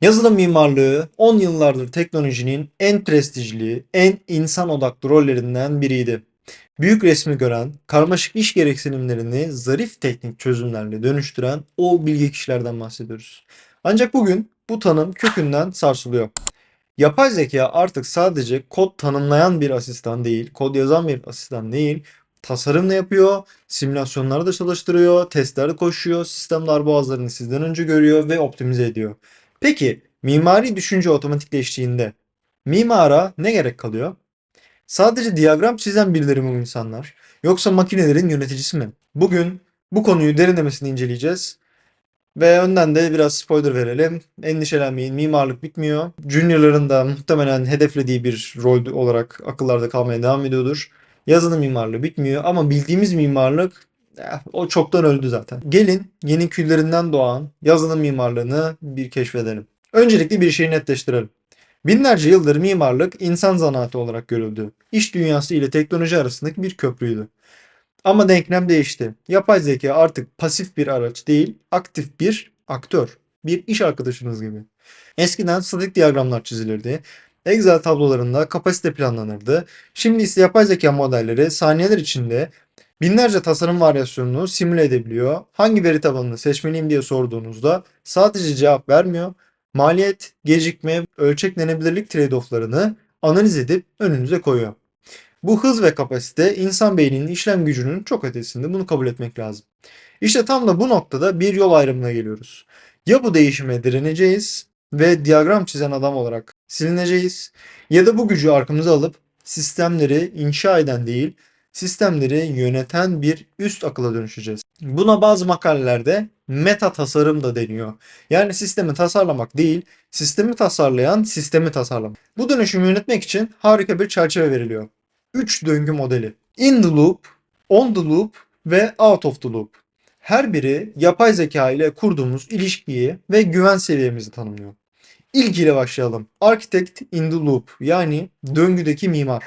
Yazılım mimarlığı 10 yıllardır teknolojinin en prestijli, en insan odaklı rollerinden biriydi. Büyük resmi gören, karmaşık iş gereksinimlerini zarif teknik çözümlerle dönüştüren o bilge kişilerden bahsediyoruz. Ancak bugün bu tanım kökünden sarsılıyor. Yapay zeka artık sadece kod tanımlayan bir asistan değil, kod yazan bir asistan değil, tasarım da yapıyor, simülasyonları da çalıştırıyor, testler koşuyor, sistem darboğazlarını sizden önce görüyor ve optimize ediyor. Peki mimari düşünce otomatikleştiğinde mimara ne gerek kalıyor? Sadece diyagram çizen birileri mi bu insanlar? Yoksa makinelerin yöneticisi mi? Bugün bu konuyu derinlemesine inceleyeceğiz. Ve önden de biraz spoiler verelim. Endişelenmeyin, mimarlık bitmiyor. Juniorların da muhtemelen hedeflediği bir rol olarak akıllarda kalmaya devam ediyordur. Yazılım mimarlığı bitmiyor ama bildiğimiz mimarlık eh, o çoktan öldü zaten. Gelin yeni küllerinden doğan yazılım mimarlığını bir keşfedelim. Öncelikle bir şeyi netleştirelim. Binlerce yıldır mimarlık insan zanaatı olarak görüldü. İş dünyası ile teknoloji arasındaki bir köprüydü. Ama denklem değişti. Yapay zeka artık pasif bir araç değil, aktif bir aktör. Bir iş arkadaşınız gibi. Eskiden statik diyagramlar çizilirdi. Excel tablolarında kapasite planlanırdı. Şimdi ise yapay zeka modelleri saniyeler içinde binlerce tasarım varyasyonunu simüle edebiliyor. Hangi veri tabanını seçmeliyim diye sorduğunuzda sadece cevap vermiyor. Maliyet, gecikme, ölçeklenebilirlik trade-off'larını analiz edip önünüze koyuyor. Bu hız ve kapasite insan beyninin işlem gücünün çok ötesinde. Bunu kabul etmek lazım. İşte tam da bu noktada bir yol ayrımına geliyoruz. Ya bu değişime direneceğiz ve diyagram çizen adam olarak silineceğiz ya da bu gücü arkamıza alıp sistemleri inşa eden değil, sistemleri yöneten bir üst akıla dönüşeceğiz. Buna bazı makalelerde meta tasarım da deniyor. Yani sistemi tasarlamak değil, sistemi tasarlayan sistemi tasarlamak. Bu dönüşümü yönetmek için harika bir çerçeve veriliyor. 3 döngü modeli. In the loop, on the loop ve out of the loop. Her biri yapay zeka ile kurduğumuz ilişkiyi ve güven seviyemizi tanımlıyor. İlkiyle başlayalım. Architect in the loop yani döngüdeki mimar.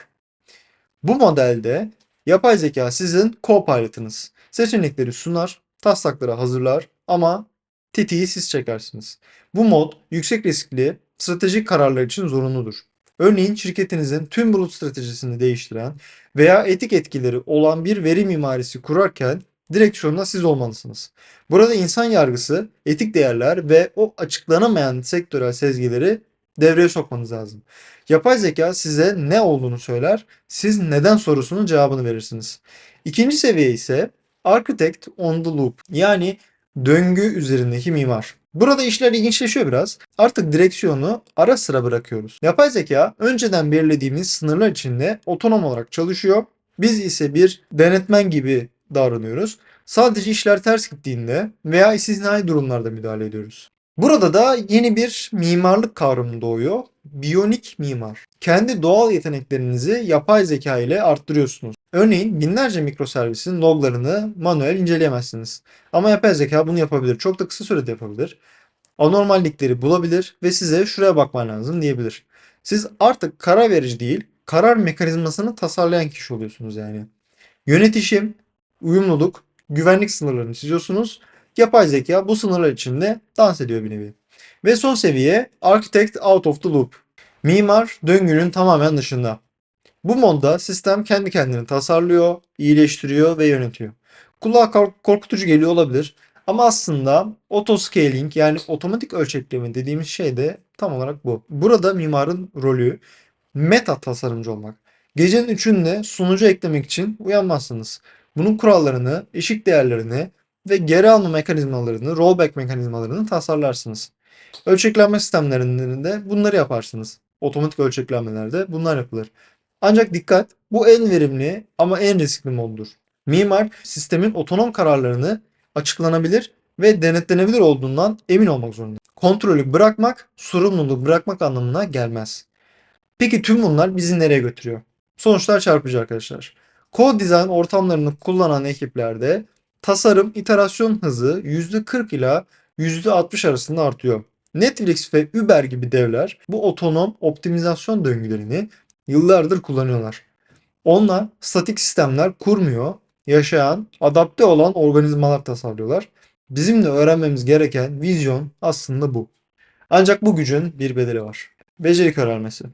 Bu modelde yapay zeka sizin co-pilot'ınız. Seçenekleri sunar, taslakları hazırlar ama tetiği siz çekersiniz. Bu mod yüksek riskli stratejik kararlar için zorunludur. Örneğin şirketinizin tüm bulut stratejisini değiştiren veya etik etkileri olan bir veri mimarisi kurarken direksiyonda siz olmalısınız. Burada insan yargısı, etik değerler ve o açıklanamayan sektörel sezgileri devreye sokmanız lazım. Yapay zeka size ne olduğunu söyler, siz neden sorusunun cevabını verirsiniz. İkinci seviye ise Architect on the Loop yani döngü üzerindeki mimar. Burada işler ilginçleşiyor biraz. Artık direksiyonu ara sıra bırakıyoruz. Yapay zeka önceden belirlediğimiz sınırlar içinde otonom olarak çalışıyor. Biz ise bir denetmen gibi davranıyoruz. Sadece işler ters gittiğinde veya istisnai durumlarda müdahale ediyoruz. Burada da yeni bir mimarlık kavramı doğuyor. Biyonik mimar. Kendi doğal yeteneklerinizi yapay zeka ile arttırıyorsunuz. Örneğin binlerce mikroservisin loglarını manuel inceleyemezsiniz. Ama yapay zeka bunu yapabilir. Çok da kısa sürede yapabilir. Anormallikleri bulabilir ve size şuraya bakman lazım diyebilir. Siz artık karar verici değil, karar mekanizmasını tasarlayan kişi oluyorsunuz yani. Yönetişim, uyumluluk, güvenlik sınırlarını çiziyorsunuz. Yapay zeka bu sınırlar içinde dans ediyor bir nevi. Ve son seviye Architect Out of the Loop. Mimar döngünün tamamen dışında. Bu modda sistem kendi kendini tasarlıyor, iyileştiriyor ve yönetiyor. Kulağa kork- korkutucu geliyor olabilir ama aslında autoscaling yani otomatik ölçekleme dediğimiz şey de tam olarak bu. Burada mimarın rolü meta tasarımcı olmak. Gecenin üçünde sunucu eklemek için uyanmazsınız. Bunun kurallarını, eşik değerlerini ve geri alma mekanizmalarını, rollback mekanizmalarını tasarlarsınız. Ölçeklenme sistemlerinde bunları yaparsınız. Otomatik ölçeklenmelerde bunlar yapılır. Ancak dikkat, bu en verimli ama en riskli moddur. Mimar sistemin otonom kararlarını açıklanabilir ve denetlenebilir olduğundan emin olmak zorunda. Kontrolü bırakmak, sorumluluğu bırakmak anlamına gelmez. Peki tüm bunlar bizi nereye götürüyor? Sonuçlar çarpıcı arkadaşlar. Code design ortamlarını kullanan ekiplerde tasarım iterasyon hızı %40 ila %60 arasında artıyor. Netflix ve Uber gibi devler bu otonom optimizasyon döngülerini yıllardır kullanıyorlar. Onlar statik sistemler kurmuyor, yaşayan, adapte olan organizmalar tasarlıyorlar. Bizim de öğrenmemiz gereken vizyon aslında bu. Ancak bu gücün bir bedeli var. Beceri körelmesi.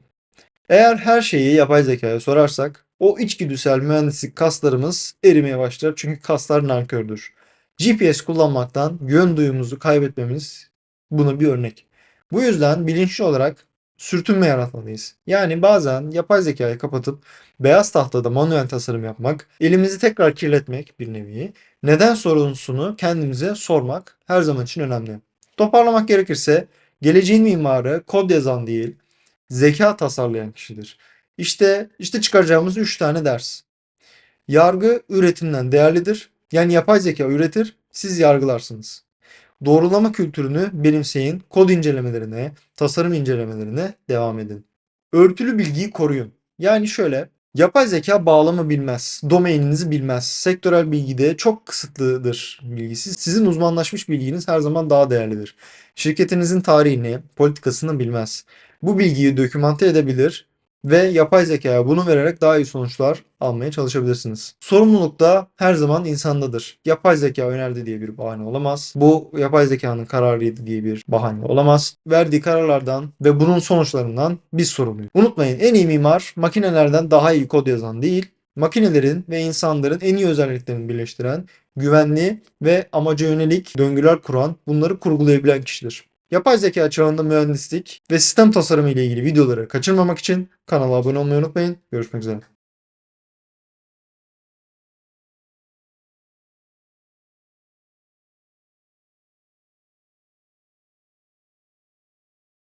Eğer her şeyi yapay zekaya sorarsak o içgüdüsel mühendislik kaslarımız erimeye başlar çünkü kaslar nankördür. GPS kullanmaktan yön duyumuzu kaybetmemiz buna bir örnek. Bu yüzden bilinçli olarak sürtünme yaratmalıyız. Yani bazen yapay zekayı kapatıp beyaz tahtada manuel tasarım yapmak, elimizi tekrar kirletmek bir nevi, neden sorusunu kendimize sormak her zaman için önemli. Toparlamak gerekirse geleceğin mimarı kod yazan değil, zeka tasarlayan kişidir. İşte işte çıkaracağımız 3 tane ders. Yargı üretimden değerlidir. Yani yapay zeka üretir, siz yargılarsınız. Doğrulama kültürünü benimseyin, kod incelemelerine, tasarım incelemelerine devam edin. Örtülü bilgiyi koruyun. Yani şöyle, yapay zeka bağlamı bilmez, domaininizi bilmez. Sektörel bilgide çok kısıtlıdır bilgisi. Sizin uzmanlaşmış bilginiz her zaman daha değerlidir. Şirketinizin tarihini, politikasını bilmez. Bu bilgiyi dokümante edebilir ve yapay zekaya bunu vererek daha iyi sonuçlar almaya çalışabilirsiniz. Sorumluluk da her zaman insandadır. Yapay zeka önerdi diye bir bahane olamaz. Bu yapay zekanın kararıydı diye bir bahane olamaz. Verdiği kararlardan ve bunun sonuçlarından biz sorumluyuz. Unutmayın en iyi mimar makinelerden daha iyi kod yazan değil, makinelerin ve insanların en iyi özelliklerini birleştiren, güvenli ve amaca yönelik döngüler kuran, bunları kurgulayabilen kişidir. Yapay zeka çağında mühendislik ve sistem tasarımı ile ilgili videoları kaçırmamak için kanala abone olmayı unutmayın. Görüşmek üzere.